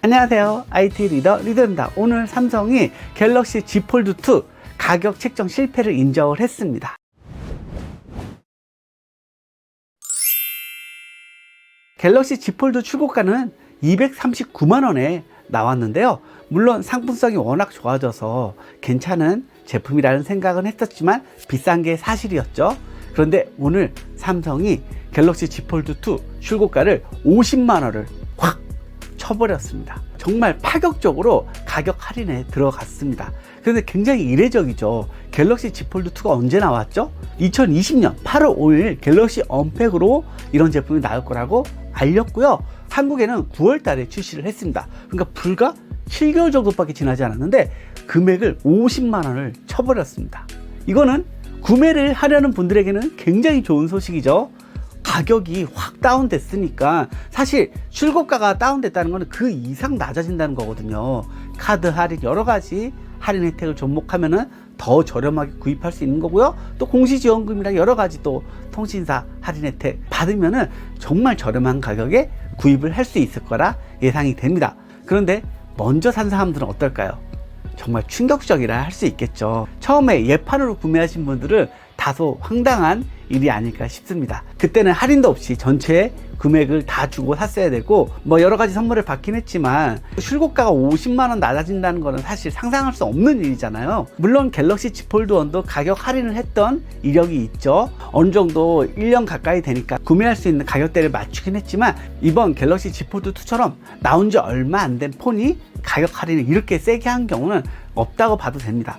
안녕하세요. IT 리더 리더입니다. 오늘 삼성이 갤럭시 Z 폴드 2 가격 책정 실패를 인정을 했습니다. 갤럭시 Z 폴드 출고가는 239만 원에 나왔는데요. 물론 상품성이 워낙 좋아져서 괜찮은 제품이라는 생각은 했었지만 비싼 게 사실이었죠. 그런데 오늘 삼성이 갤럭시 Z 폴드 2 출고가를 50만 원을 확 쳐버렸습니다. 정말 파격적으로 가격 할인에 들어갔습니다. 그런데 굉장히 이례적이죠. 갤럭시 Z 폴드 2가 언제 나왔죠? 2020년 8월 5일 갤럭시 언팩으로 이런 제품이 나올 거라고 알렸고요. 한국에는 9월 달에 출시를 했습니다. 그러니까 불과 7개월 정도밖에 지나지 않았는데 금액을 50만 원을 쳐버렸습니다. 이거는 구매를 하려는 분들에게는 굉장히 좋은 소식이죠. 가격이 확 다운됐으니까 사실 출고가가 다운됐다는 것은 그 이상 낮아진다는 거거든요. 카드 할인 여러 가지 할인 혜택을 접목하면은 더 저렴하게 구입할 수 있는 거고요. 또 공시지원금이랑 여러 가지 또 통신사 할인 혜택 받으면은 정말 저렴한 가격에 구입을 할 수 있을 거라 예상이 됩니다. 그런데 먼저 산 사람들은 어떨까요? 정말 충격적이라 할 수 있겠죠. 처음에 예판으로 구매하신 분들은 다소 황당한 일이 아닐까 싶습니다. 그때는 할인도 없이 전체 금액을 다 주고 샀어야 되고 뭐 여러 가지 선물을 받긴 했지만 출고가가 50만 원 낮아진다는 거는 사실 상상할 수 없는 일이잖아요. 물론 갤럭시 Z 폴드 1도 가격 할인을 했던 이력이 있죠. 어느 정도 1년 가까이 되니까 구매할 수 있는 가격대를 맞추긴 했지만 이번 갤럭시 Z 폴드 2처럼 나온 지 얼마 안 된 폰이 가격 할인을 이렇게 세게 한 경우는 없다고 봐도 됩니다.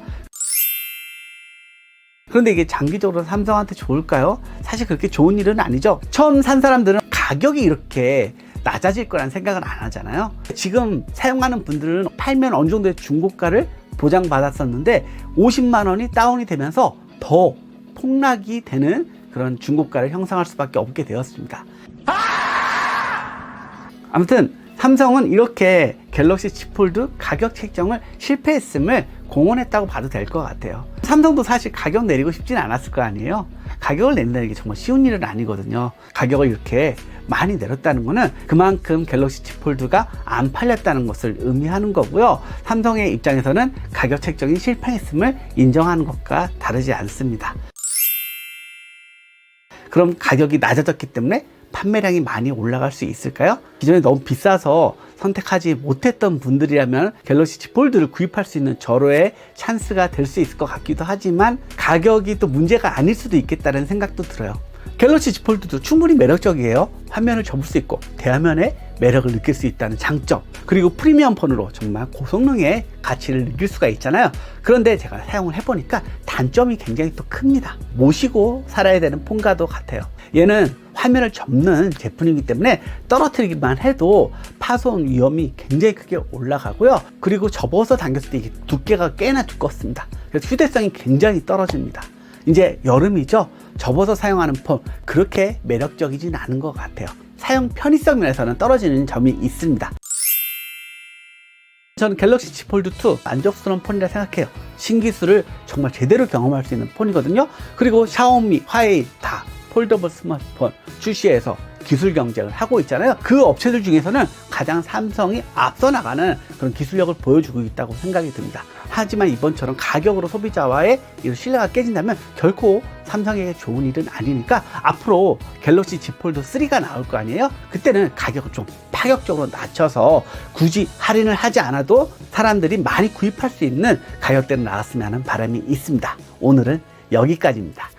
그런데 이게 장기적으로 삼성한테 좋을까요? 사실 그렇게 좋은 일은 아니죠. 처음 산 사람들은 가격이 이렇게 낮아질 거란 생각은 안 하잖아요. 지금 사용하는 분들은 팔면 어느 정도의 중고가를 보장받았었는데 50만 원이 다운이 되면서 더 폭락이 되는 그런 중고가를 형성할 수밖에 없게 되었습니다. 아무튼 삼성은 이렇게 갤럭시 Z 폴드 가격 책정을 실패했음을 공언했다고 봐도 될 것 같아요. 삼성도 사실 가격 내리고 싶진 않았을 거 아니에요. 가격을 낸다는 게 정말 쉬운 일은 아니거든요. 가격을 이렇게 많이 내렸다는 거는 그만큼 갤럭시 Z 폴드가 안 팔렸다는 것을 의미하는 거고요. 삼성의 입장에서는 가격 책정이 실패했음을 인정하는 것과 다르지 않습니다. 그럼 가격이 낮아졌기 때문에 판매량이 많이 올라갈 수 있을까요? 기존에 너무 비싸서 선택하지 못했던 분들이라면 갤럭시 Z 폴드를 구입할 수 있는 절호의 찬스가 될 수 있을 것 같기도 하지만 가격이 또 문제가 아닐 수도 있겠다는 생각도 들어요. 갤럭시 Z 폴드도 충분히 매력적이에요. 화면을 접을 수 있고 대화면에 매력을 느낄 수 있다는 장점 그리고 프리미엄 폰으로 정말 고성능의 가치를 느낄 수가 있잖아요 그런데 제가 사용을 해보니까 단점이 굉장히 또 큽니다 모시고 살아야 되는 폰과도 같아요 얘는 화면을 접는 제품이기 때문에 떨어뜨리기만 해도 파손 위험이 굉장히 크게 올라가고요 그리고 접어서 당겼을 때 이게 두께가 꽤나 두껍습니다 그래서 휴대성이 굉장히 떨어집니다 이제 여름이죠 접어서 사용하는 폰 그렇게 매력적이진 않은 것 같아요 사용 편의성 면에서는 떨어지는 점이 있습니다. 저는 갤럭시 Z 폴드 2 만족스러운 폰이라 생각해요. 신기술을 정말 제대로 경험할 수 있는 폰이거든요. 그리고 샤오미, 화웨이 다 폴더블 스마트폰 출시해서 기술 경쟁을 하고 있잖아요. 그 업체들 중에서는 가장 삼성이 앞서 나가는 그런 기술력을 보여주고 있다고 생각이 듭니다. 하지만 이번처럼 가격으로 소비자와의 이 신뢰가 깨진다면 결코 삼성에게 좋은 일은 아니니까 앞으로 갤럭시 Z 폴드 3가 나올 거 아니에요? 그때는 가격을 좀 파격적으로 낮춰서 굳이 할인을 하지 않아도 사람들이 많이 구입할 수 있는 가격대로 나왔으면 하는 바람이 있습니다. 오늘은 여기까지입니다.